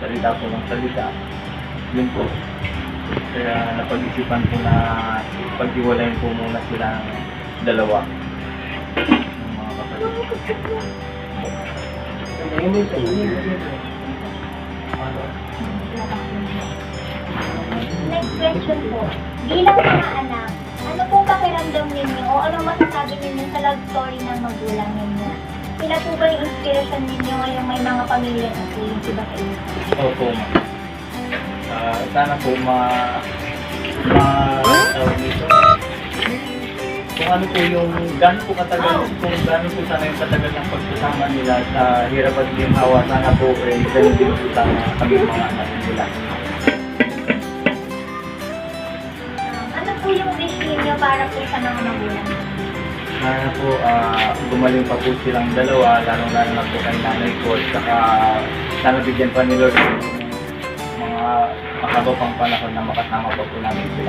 salita po ng salita. Yun po. Kaya napag-isipan po na paghiwalayin po muna silang dalawa. Ng mga kapatid. Next question po. Bilang mga anak, ano pong pakiramdam ninyo o anong masasabi ninyo sa love story ng magulang ninyo? Sila po ba yung inspirasyon ninyo ngayong may mga pamilya na po yung Bakit? Opo. Ah, sana po ma ma tawag nito. Kung ano po yung gaano po katagal, kung gaano po sana yung katagal ng pagsasama nila sa hirap at ginhawa, sana po eh, ganun din po sana kami mga anak nila. Um, ano po yung wish ninyo para po sa mga? Sana po ah, gumaling pa po silang dalawa, lalo na po kay nanay ko, at saka sana bigyan pa ni Lord mga makaba pang panahon na makasama pa po namin sila.